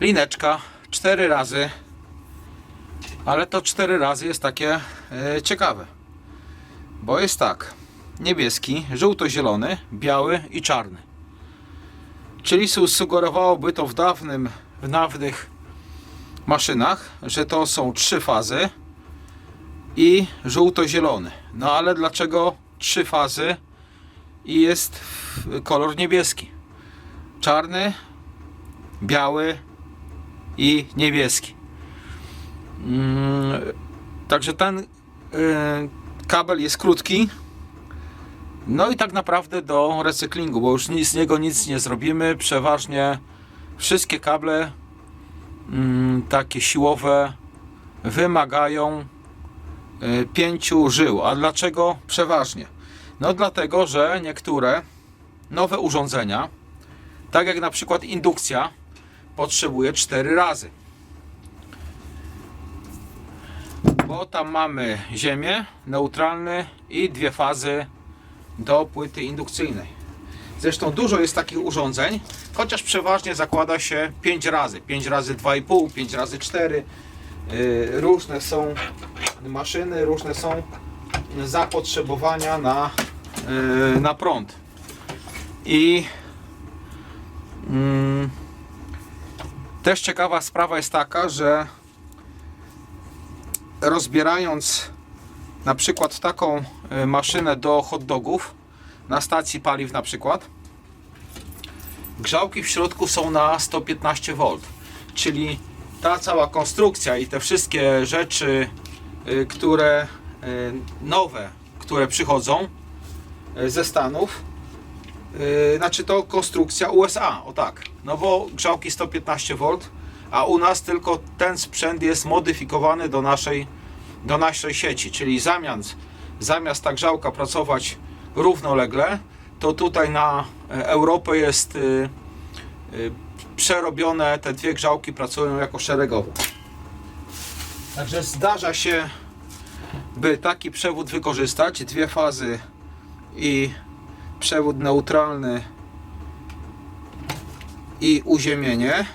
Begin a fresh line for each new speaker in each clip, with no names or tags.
lineczka cztery razy, ale to cztery razy jest takie e, ciekawe, bo jest tak, niebieski, żółto-zielony, biały i czarny. Czyli su- sugerowałoby to w dawnym, w dawnych maszynach, że to są trzy fazy i żółto-zielony. No ale dlaczego trzy fazy i jest kolor niebieski? Czarny, biały i niebieski. Mm, Także ten y, kabel jest krótki. No i tak naprawdę do recyklingu, bo już z niego nic nie zrobimy. Przeważnie wszystkie kable mm, takie siłowe wymagają y, pięciu żył. A dlaczego przeważnie? No dlatego, że niektóre nowe urządzenia, tak jak na przykład indukcja, potrzebuje cztery razy. Bo tam mamy ziemię, neutralny i dwie fazy do płyty indukcyjnej. Zresztą dużo jest takich urządzeń, chociaż przeważnie zakłada się 5 razy. 5 razy 2,5, 5 razy 4. Yy, Różne są maszyny, różne są zapotrzebowania na, yy, na prąd. I mm, też ciekawa sprawa jest taka, że rozbierając na przykład taką y, maszynę do hot dogów na stacji paliw na przykład grzałki w środku są na 115 V czyli ta cała konstrukcja i te wszystkie rzeczy y, które y, nowe które przychodzą ze Stanów y, znaczy to konstrukcja USA o tak no bo grzałki 115 V a u nas tylko ten sprzęt jest modyfikowany do naszej do naszej sieci, czyli zamiast, zamiast ta grzałka pracować równolegle, to tutaj na e, Europę jest y, y, przerobione, te dwie grzałki pracują jako szeregowo. Także zdarza się, by taki przewód wykorzystać, dwie fazy i przewód neutralny i uziemienie,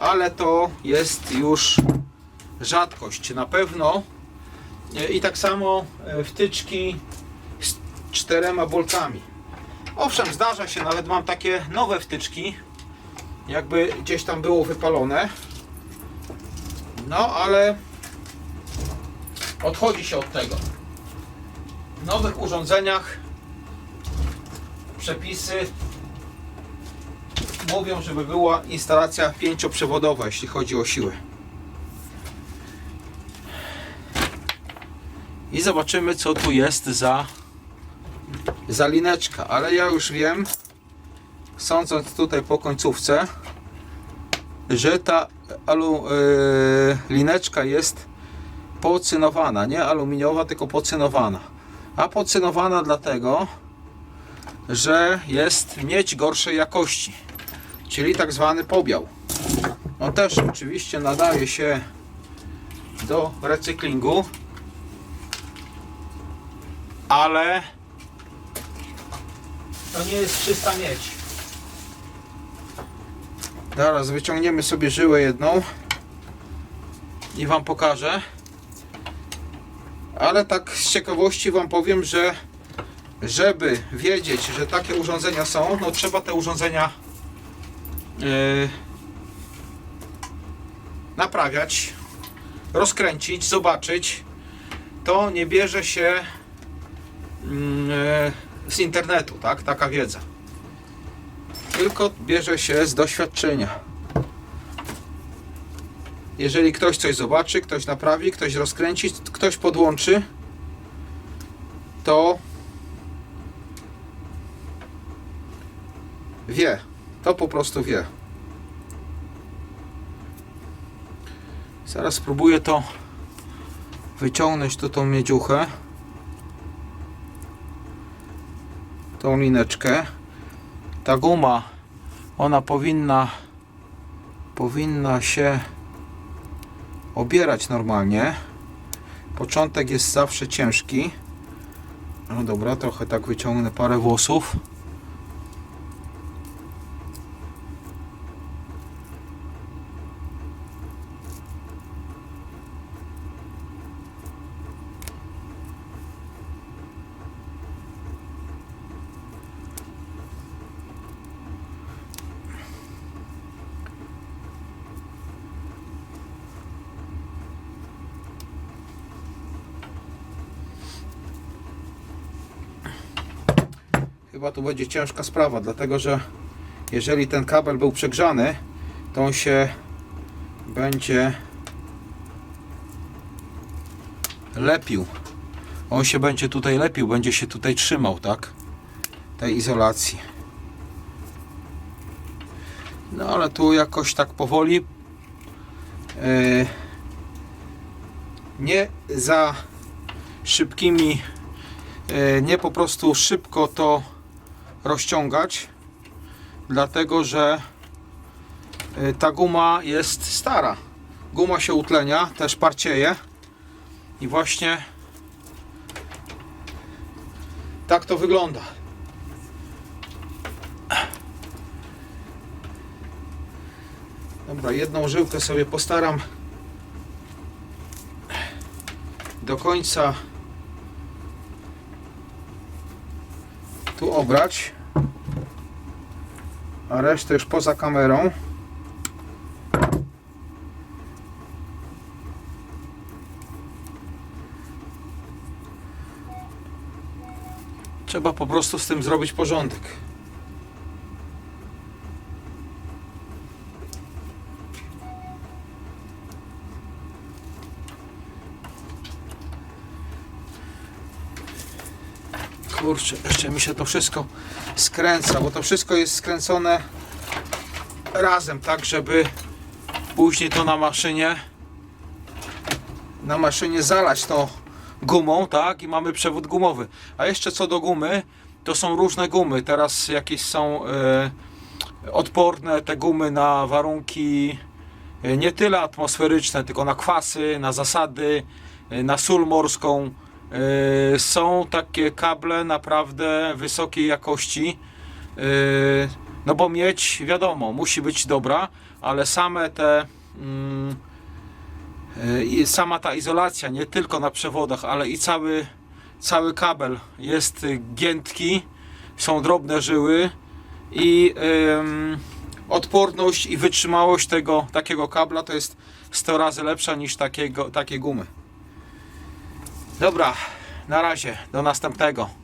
ale to jest już rzadkość na pewno. I tak samo e, wtyczki z czterema boltami. Owszem zdarza się nawet mam takie nowe wtyczki jakby gdzieś tam było wypalone. No ale odchodzi się od tego. W nowych urządzeniach przepisy mówią żeby była instalacja pięcioprzewodowa jeśli chodzi o siłę. I zobaczymy co tu jest za za lineczka, ale ja już wiem sądząc tutaj po końcówce że ta alu, yy, lineczka jest pocynowana, nie aluminiowa, tylko pocynowana. A pocynowana dlatego że jest miedź gorszej jakości czyli tak zwany pobiał on też oczywiście nadaje się do recyklingu ale to nie jest czysta miedź. Zaraz wyciągniemy sobie żyłę jedną i Wam pokażę. Ale tak z ciekawości Wam powiem, że żeby wiedzieć, że takie urządzenia są, no trzeba te urządzenia yy, naprawiać, rozkręcić, zobaczyć. To nie bierze się e, z internetu, tak? Taka wiedza. Tylko bierze się z doświadczenia. Jeżeli ktoś coś zobaczy, ktoś naprawi, ktoś rozkręci, ktoś podłączy, to wie. To po prostu wie. Zaraz spróbuję to wyciągnąć tu tą miedziuchę. tą lineczkę. Ta guma, ona powinna powinna się obierać normalnie. Początek jest zawsze ciężki. No dobra, trochę tak wyciągnę parę włosów. Chyba tu będzie ciężka sprawa, dlatego że jeżeli ten kabel był przegrzany, to on się będzie lepił. On się będzie tutaj lepił, będzie się tutaj trzymał, tak? Tej izolacji. No ale tu jakoś tak powoli yy, nie za szybkimi yy, nie po prostu szybko to rozciągać dlatego, że yy, ta guma jest stara. Guma się utlenia, też parcieje. I właśnie tak to wygląda. Dobra, jedną żyłkę sobie postaram do końca tu obrać, a resztę już poza kamerą. Trzeba po prostu z tym zrobić porządek. Kurczę, jeszcze mi się to wszystko skręca, bo to wszystko jest skręcone razem, tak żeby później to na maszynie na maszynie zalać to gumą, tak? I mamy przewód gumowy. A jeszcze co do gumy, to są różne gumy. Teraz jakieś są e, odporne te gumy na warunki e, nie tyle atmosferyczne, tylko na kwasy, na zasady, e, na sól morską. E, Są takie kable naprawdę wysokiej jakości. E, No bo mieć, wiadomo, musi być dobra, ale same te mm, e, sama ta izolacja, nie tylko na przewodach, ale i cały, cały kabel jest giętki, są drobne żyły i odporność i wytrzymałość tego takiego kabla to jest 100 razy lepsza niż takiego, takie gumy. Dobra, na razie, do następnego.